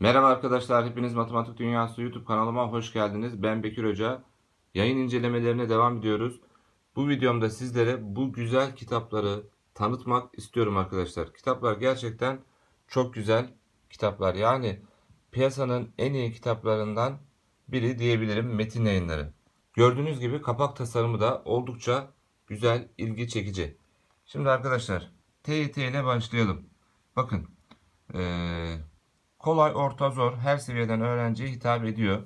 Merhaba arkadaşlar, hepiniz Matematik Dünyası YouTube kanalıma hoş geldiniz. Ben Bekir Hoca. Yayın incelemelerine devam ediyoruz. Bu videomda sizlere bu güzel kitapları tanıtmak istiyorum arkadaşlar. Kitaplar gerçekten çok güzel kitaplar. Yani piyasanın en iyi kitaplarından biri diyebilirim metin yayınları. Gördüğünüz gibi kapak tasarımı da oldukça güzel, ilgi çekici. Şimdi arkadaşlar TYT ile başlayalım. Bakın eee kolay, orta, zor her seviyeden öğrenciye hitap ediyor.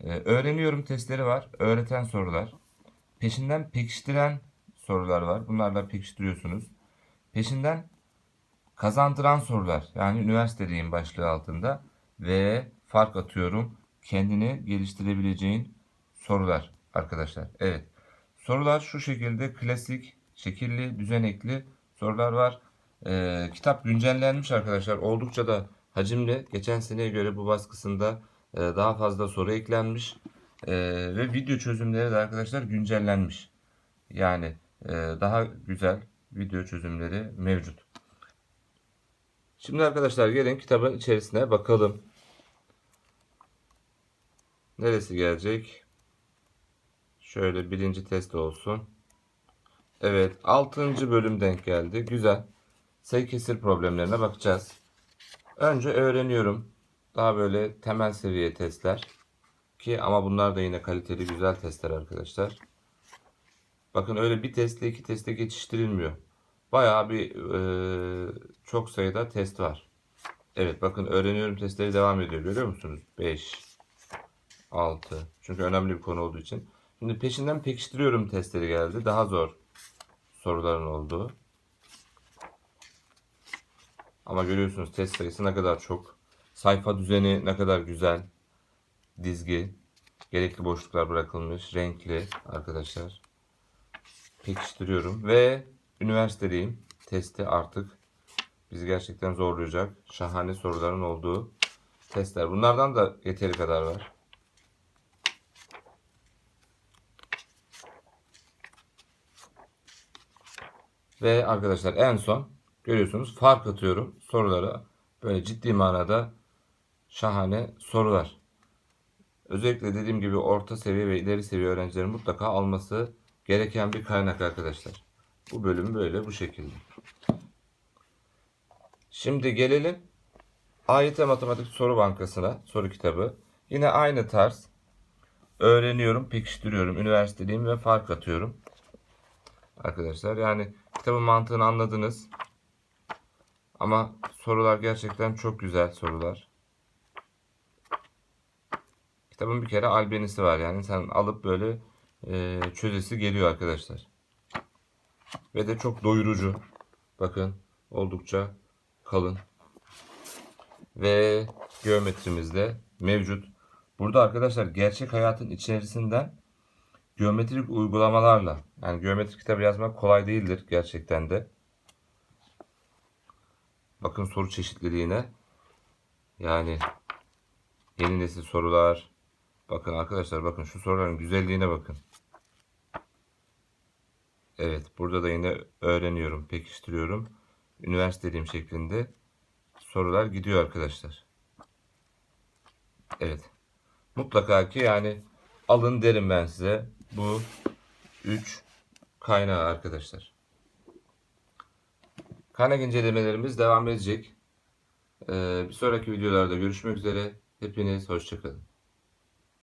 Ee, öğreniyorum testleri var, öğreten sorular. Peşinden pekiştiren sorular var. Bunlarla pekiştiriyorsunuz. Peşinden kazandıran sorular. Yani üniversitedeyim başlığı altında. Ve fark atıyorum kendini geliştirebileceğin sorular arkadaşlar. Evet. Sorular şu şekilde klasik, şekilli, düzenekli sorular var. Ee, kitap güncellenmiş arkadaşlar. Oldukça da hacimli. Geçen seneye göre bu baskısında e, daha fazla soru eklenmiş. E, ve video çözümleri de arkadaşlar güncellenmiş. Yani e, daha güzel video çözümleri mevcut. Şimdi arkadaşlar gelin kitabın içerisine bakalım. Neresi gelecek? Şöyle birinci test olsun. Evet 6. bölüm denk geldi. Güzel. Sayı kesir problemlerine bakacağız. Önce öğreniyorum. Daha böyle temel seviye testler. Ki ama bunlar da yine kaliteli güzel testler arkadaşlar. Bakın öyle bir testle iki testle geçiştirilmiyor. Bayağı bir e, çok sayıda test var. Evet bakın öğreniyorum testleri devam ediyor. Görüyor musunuz? 5, 6. Çünkü önemli bir konu olduğu için. Şimdi peşinden pekiştiriyorum testleri geldi. Daha zor soruların olduğu. Ama görüyorsunuz test sayısı ne kadar çok. Sayfa düzeni ne kadar güzel. Dizgi. Gerekli boşluklar bırakılmış. Renkli arkadaşlar. Pekiştiriyorum. Ve üniversitedeyim. Testi artık bizi gerçekten zorlayacak. Şahane soruların olduğu testler. Bunlardan da yeteri kadar var. Ve arkadaşlar en son görüyorsunuz fark atıyorum sorulara. Böyle ciddi manada şahane sorular. Özellikle dediğim gibi orta seviye ve ileri seviye öğrencilerin mutlaka alması gereken bir kaynak arkadaşlar. Bu bölüm böyle bu şekilde. Şimdi gelelim AYT Matematik Soru Bankası'na, soru kitabı. Yine aynı tarz. Öğreniyorum, pekiştiriyorum, üniversitedeyim ve fark atıyorum. Arkadaşlar yani kitabın mantığını anladınız. Ama sorular gerçekten çok güzel sorular. Kitabın bir kere albenisi var yani sen alıp böyle e, çözesi geliyor arkadaşlar. Ve de çok doyurucu. Bakın oldukça kalın. Ve geometrimiz de mevcut. Burada arkadaşlar gerçek hayatın içerisinden geometrik uygulamalarla yani geometrik kitabı yazmak kolay değildir gerçekten de. Bakın soru çeşitliliğine. Yani yeni nesil sorular. Bakın arkadaşlar bakın şu soruların güzelliğine bakın. Evet burada da yine öğreniyorum, pekiştiriyorum. Üniversitedeyim şeklinde sorular gidiyor arkadaşlar. Evet. Mutlaka ki yani alın derim ben size bu 3 kaynağı arkadaşlar. Kaynak incelemelerimiz devam edecek. Ee, bir sonraki videolarda görüşmek üzere. Hepiniz hoşçakalın.